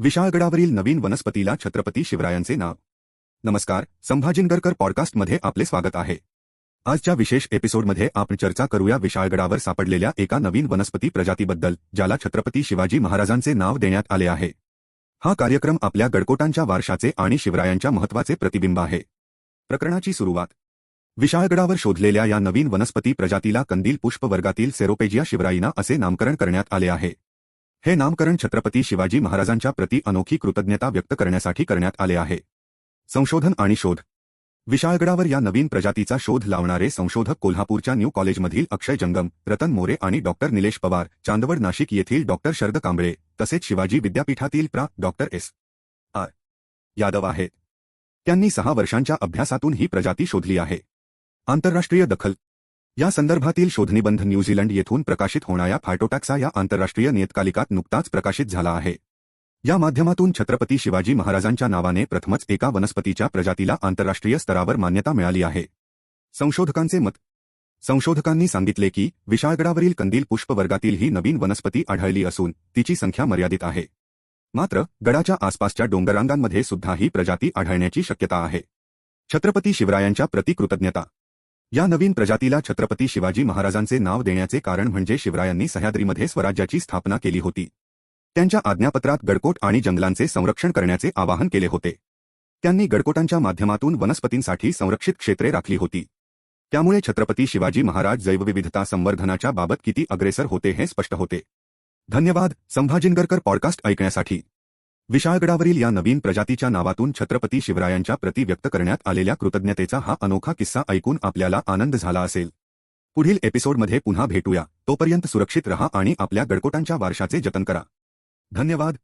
विशाळगडावरील नवीन वनस्पतीला छत्रपती शिवरायांचे नाव. नमस्कार संभाजीनगरकर पॉडकास्टमध्ये आपले स्वागत आहे. आजच्या विशेष एपिसोडमध्ये आपण चर्चा करूया विशाळगडावर सापडलेल्या एका नवीन वनस्पती प्रजातीबद्दल ज्याला छत्रपती शिवाजी महाराजांचे नाव देण्यात आले आहे. हा कार्यक्रम आपल्या गडकोटांच्या वारशाचे आणि शिवरायांच्या महत्त्वाचे प्रतिबिंब आहे. प्रकरणाची सुरुवात. विशाळगडावर शोधलेल्या या नवीन वनस्पती प्रजातीला कंदील पुष्प वर्गातील सेरोपेजिया शिवराईना असे नामकरण करण्यात आले आहे. हे नामकरण छत्रपती शिवाजी महाराजांच्या प्रति अनोखी कृतज्ञता व्यक्त करण्यासाठी करण्यात आले आहे. संशोधन आणि शोध. विशाळगडावर या नवीन प्रजातीचा शोध लावणारे संशोधक कोल्हापूरच्या न्यू कॉलेजमधील अक्षय जंगम रतन मोरे आणि डॉक्टर निलेश पवार चांदवड नाशिक येथील डॉक्टर शरद कांबळे तसेच शिवाजी विद्यापीठातील प्रा. Doctor S. आर. यादव आहेत. त्यांनी सहा वर्षांच्या अभ्यासातून ही प्रजाती शोधली आहे. आंतरराष्ट्रीय दखल या संदर्भातील शोधनिबंध न्यूझीलंड येथून प्रकाशित होणाऱ्या फायटोटॅक्सा या आंतरराष्ट्रीय नियतकालिकात नुकताच प्रकाशित झाला आहे. या माध्यमातून छत्रपती शिवाजी महाराजांच्या नावाने प्रथमच एका वनस्पतीच्या प्रजातीला आंतरराष्ट्रीय स्तरावर मान्यता मिळाली आहे. संशोधकांचे मत. संशोधकांनी सांगितले की विशाळगडावरील कंदील पुष्प वर्गातील ही नवीन वनस्पती आढळली असून तिची संख्या मर्यादित आहे. मात्र गडाच्या आसपासच्या डोंगरांगांमध्ये सुद्धा ही प्रजाती आढळण्याची शक्यता आहे. छत्रपती शिवरायांच्या प्रतिकृतज्ञता या नवीन प्रजातीला छत्रपती शिवाजी महाराजांचे नाव देण्याचे कारण म्हणजे शिवरायांनी सह्याद्रीमध्ये स्वराज्याची स्थापना केली होती. त्यांच्या आज्ञापत्रात गडकोट आणि जंगलांचे संरक्षण करण्याचे आवाहन केले होते. त्यांनी गडकोटांच्या माध्यमातून वनस्पतींसाठी संरक्षित क्षेत्रे राखली होती. त्यामुळे छत्रपती शिवाजी महाराज जैवविविधता संवर्धनाच्या बाबत किती अग्रेसर होते हे स्पष्ट होते. धन्यवाद संभाजीनगरकर पॉडकास्ट ऐकण्यासाठी. विशाळगडावरील या नवीन प्रजातीच्या नावातून छत्रपती शिवरायांच्या प्रति व्यक्त करण्यात आलेल्या कृतज्ञतेचा हा अनोखा किस्सा ऐकून आपल्याला आनंद झाला असेल. पुढील एपिसोडमध्ये पुन्हा भेटूया. तोपर्यंत सुरक्षित रहा आणि आपल्या गडकोटांच्या वारशाचे जतन करा. धन्यवाद.